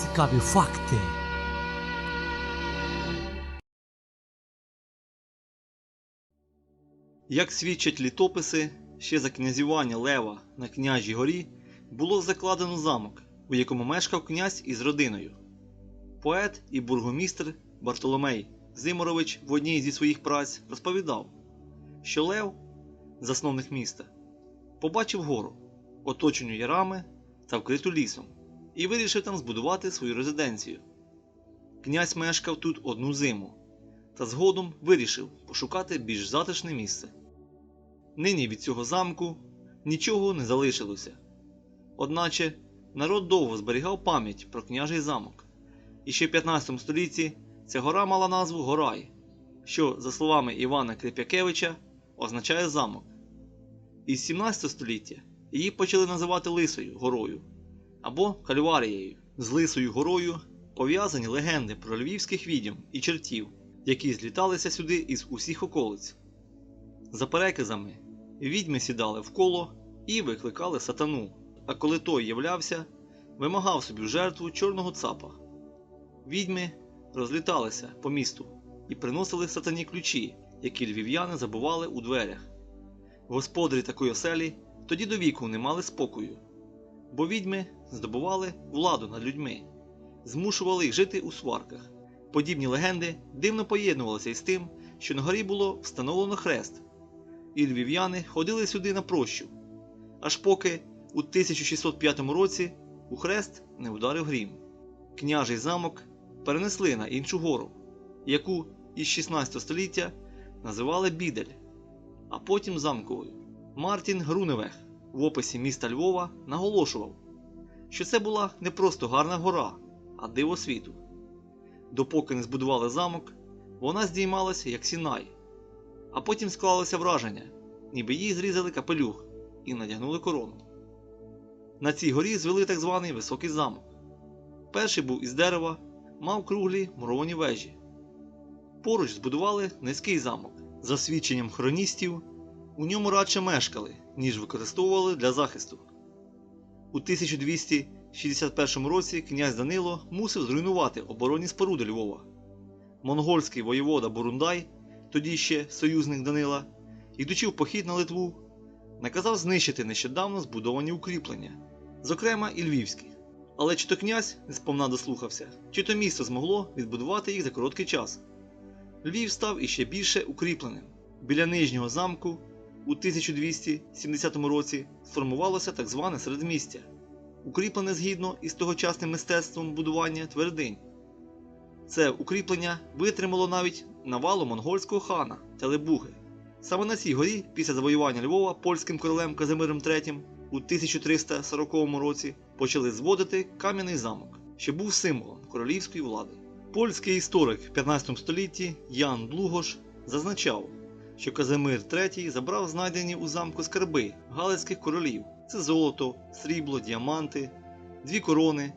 Цікаві факти. Як свідчать літописи, ще за князювання Лева на княжій горі було закладено замок, у якому мешкав князь із родиною. Поет і бургомістр Бартоломей Зиморович в одній зі своїх праць розповідав, що Лев, засновник міста, побачив гору, оточену ярами та вкриту лісом, і вирішив там збудувати свою резиденцію. Князь мешкав тут одну зиму та згодом вирішив пошукати більш затишне місце. Нині від цього замку нічого не залишилося. Одначе народ довго зберігав пам'ять про княжий замок, і ще в 15 столітті ця гора мала назву Горай, що, за словами Івана Крип'якевича, означає замок. Із 17 століття її почали називати Лисою горою або Кальварією. З Лисою горою пов'язані легенди про львівських відьом і чертів, які зліталися сюди із усіх околиць. За переказами, відьми сідали в коло і викликали сатану, а коли той являвся, вимагав собі жертву чорного цапа. Відьми розліталися по місту і приносили сатані ключі, які львів'яни забували у дверях. Господарі такої оселі тоді до віку не мали спокою, бо відьми здобували владу над людьми, змушували їх жити у сварках. Подібні легенди дивно поєднувалися із тим, що на горі було встановлено хрест, і львів'яни ходили сюди на прощу, аж поки у 1605 році у хрест не вдарив грім. Княжий замок перенесли на іншу гору, яку із 16 століття називали Бідель, а потім замковою. Мартін Груневех в описі міста Львова наголошував, що це була не просто гарна гора, а диво світу. Допоки не збудували замок, вона здіймалася як сінай, а потім склалося враження, ніби їй зрізали капелюх і надягнули корону. На цій горі звели так званий високий замок. Перший був із дерева, мав круглі муровані вежі. Поруч збудували низький замок. За свідченням хроністів, у ньому радше мешкали, ніж використовували для захисту. У 1261 році князь Данило мусив зруйнувати оборонні споруди Львова. Монгольський воєвода Бурундай, тоді ще союзник Данила, йдучи в похід на Литву, наказав знищити нещодавно збудовані укріплення, зокрема і львівські. Але чи то князь сповна дослухався, чи то місто змогло відбудувати їх за короткий час. Львів став іще більше укріпленим. Біля нижнього замку у 1270 році сформувалося так зване середмістя, укріплене згідно із тогочасним мистецтвом будування твердинь. Це укріплення витримало навіть навалу монгольського хана Телебуги. Саме на цій горі, після завоювання Львова польським королем Казимиром III у 1340 році почали зводити кам'яний замок, що був символом королівської влади. Польський історик в 15 столітті Ян Блугош зазначав, що Казимир III забрав знайдені у замку скарби галицьких королів: це золото, срібло, діаманти, дві корони.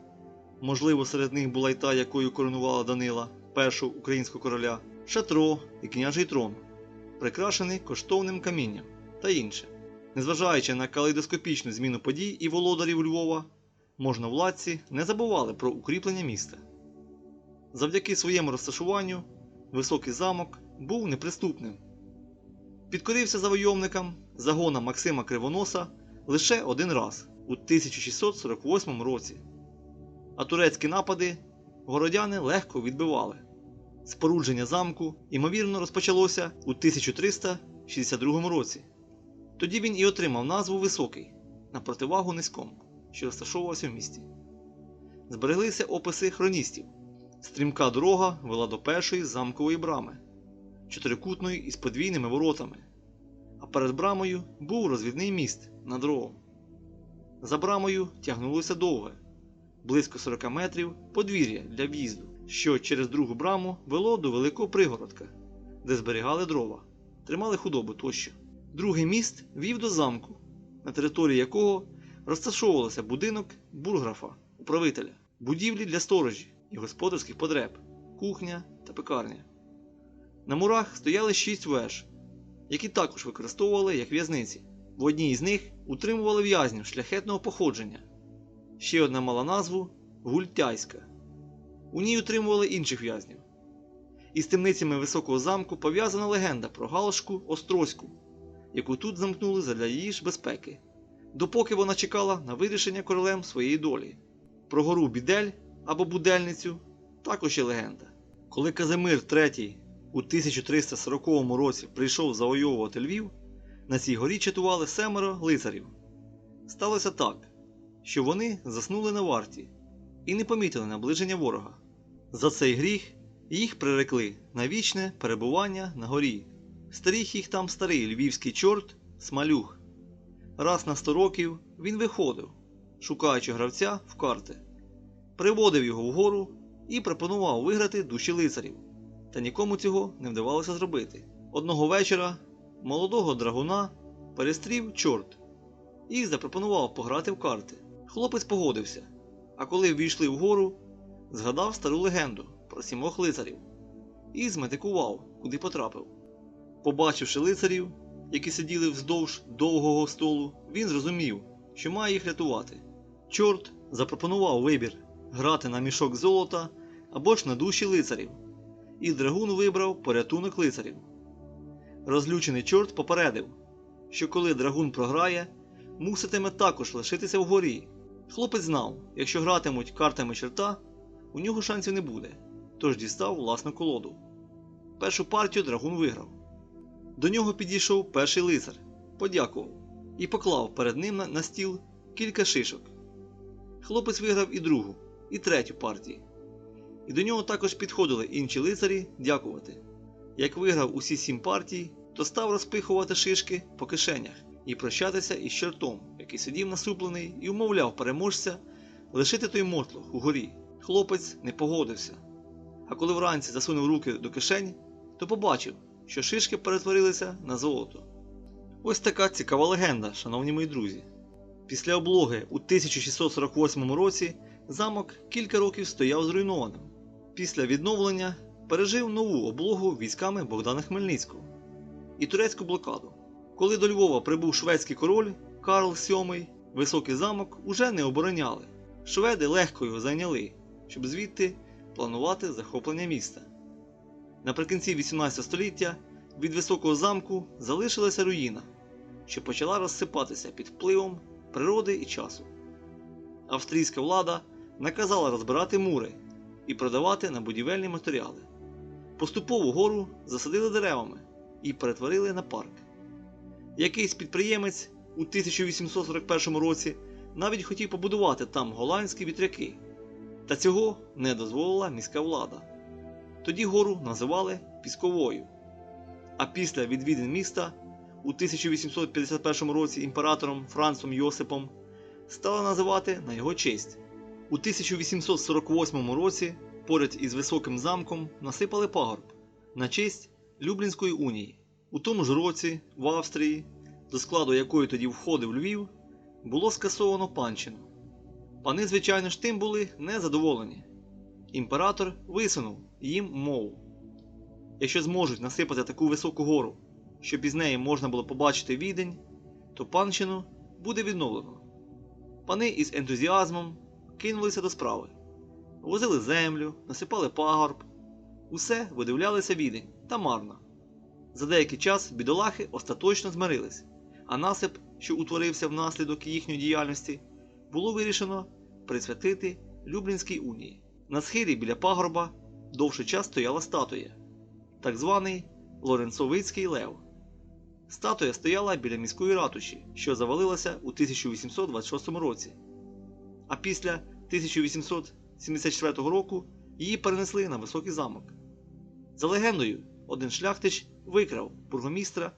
Можливо, серед них була й та, якою коронувала Данила, першого українського короля, шатро і княжий трон, прикрашений коштовним камінням та інше. Незважаючи на калейдоскопічну зміну подій і володарів Львова, можновладці не забували про укріплення міста. Завдяки своєму розташуванню високий замок був неприступним. Підкорився завойовникам загона Максима Кривоноса лише один раз у 1648 році, а турецькі напади городяни легко відбивали. Спорудження замку, ймовірно, розпочалося у 1362 році. Тоді він і отримав назву Високий на противагу низькому, що розташовувався в місті. Збереглися описи хроністів. Стрімка дорога вела до першої замкової брами, чотирикутної із подвійними воротами, а перед брамою був розвідний міст над ровом. За брамою тягнулося довге, близько 40 метрів подвір'я для в'їзду, що через другу браму вело до великого пригородка, де зберігали дрова, тримали худобу тощо. Другий міст вів до замку, на території якого розташовувався будинок бурграфа, управителя, будівлі для сторожі і господарських потреб, кухня та пекарня. На мурах стояли шість веж, які також використовували як в'язниці. В одній із них утримували в'язнів шляхетного походження. Ще одна мала назву Гультяйська. У ній утримували інших в'язнів. Із темницями високого замку пов'язана легенда про Галушку Острозьку, яку тут замкнули задля її ж безпеки, допоки вона чекала на вирішення королем своєї долі. Про гору Бідель або Будельницю також є легенда. Коли Казимир III у 1340 році прийшов завойовувати Львів, на цій горі чатували семеро лицарів. Сталося так, що вони заснули на варті і не помітили наближення ворога. За цей гріх їх прирекли на вічне перебування на горі. Старіх їх там старий львівський чорт Смалюх. Раз на сто років він виходив, шукаючи гравця в карти, приводив його вгору і пропонував виграти душі лицарів. Та нікому цього не вдавалося зробити. Одного вечора молодого драгуна перестрів чорт і запропонував пограти в карти. Хлопець погодився, а коли ввійшли вгору, згадав стару легенду про сімох лицарів і зметикував, куди потрапив. Побачивши лицарів, які сиділи вздовж довгого столу, він зрозумів, що має їх рятувати. Чорт запропонував вибір грати на мішок золота або ж на душі лицарів, і драгун вибрав порятунок лицарів. Розлючений чорт попередив, що коли драгун програє, муситиме також лишитися вгорі. Хлопець знав, якщо гратимуть картами чорта, у нього шансів не буде, тож дістав власну колоду. Першу партію драгун виграв. До нього підійшов перший лицар, подякував і поклав перед ним на, стіл кілька шишок. Хлопець виграв і другу, і третю партії. І до нього також підходили інші лицарі дякувати. Як виграв усі сім партій, то став розпихувати шишки по кишенях і прощатися із чортом, який сидів насуплений і умовляв переможця лишити той мотлох угорі. Хлопець не погодився. А коли вранці засунув руки до кишень, то побачив, що шишки перетворилися на золото. Ось така цікава легенда, шановні мої друзі. Після облоги у 1648 році замок кілька років стояв зруйнованим. Після відновлення пережив нову облогу військами Богдана Хмельницького і турецьку блокаду. Коли до Львова прибув шведський король Карл VII, високий замок уже не обороняли. Шведи легко його зайняли, щоб звідти планувати захоплення міста. Наприкінці 18 століття від високого замку залишилася руїна, що почала розсипатися під впливом природи і часу. Австрійська влада наказала розбирати мури і продавати на будівельні матеріали. Поступово гору засадили деревами і перетворили на парк. Якийсь підприємець у 1841 році навіть хотів побудувати там голландські вітряки, та цього не дозволила міська влада. Тоді гору називали Пісковою. А після відвідин міста у 1851 році імператором Францом Йосипом стали називати на його честь. У 1848 році поряд із високим замком насипали пагорб на честь Люблінської унії. У тому ж році в Австрії, до складу якої тоді входив Львів, було скасовано панщину. Пани, звичайно ж, тим були незадоволені. Імператор висунув їм мову. Якщо зможуть насипати таку високу гору, щоб із неї можна було побачити відень, то панщину буде відновлено. Пани із ентузіазмом кинулися до справи, возили землю, насипали пагорб, усе видивлялися відень та марно. За деякий час бідолахи остаточно змирились, а насип, що утворився внаслідок їхньої діяльності, було вирішено присвятити Люблінській унії. На схилі біля пагорба довший час стояла статуя, так званий Лоренцовицький лев. Статуя стояла біля міської ратуші, що завалилася у 1826 році. А після 1874 року її перенесли на високий замок. За легендою, один шляхтич викрав бургомістра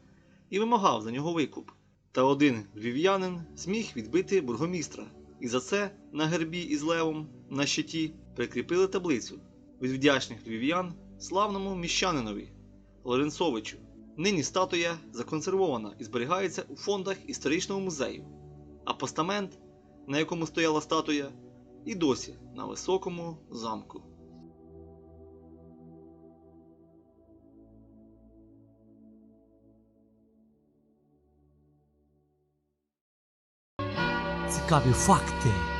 і вимагав за нього викуп. Та один львів'янин зміг відбити бургомістра, і за це на гербі із левом на щиті прикріпили таблицю від вдячних львів'ян славному міщанинові Лоренцовичу. Нині статуя законсервована і зберігається у фондах історичного музею, а постамент, на якому стояла статуя, і досі на високому замку. Цікаві факти.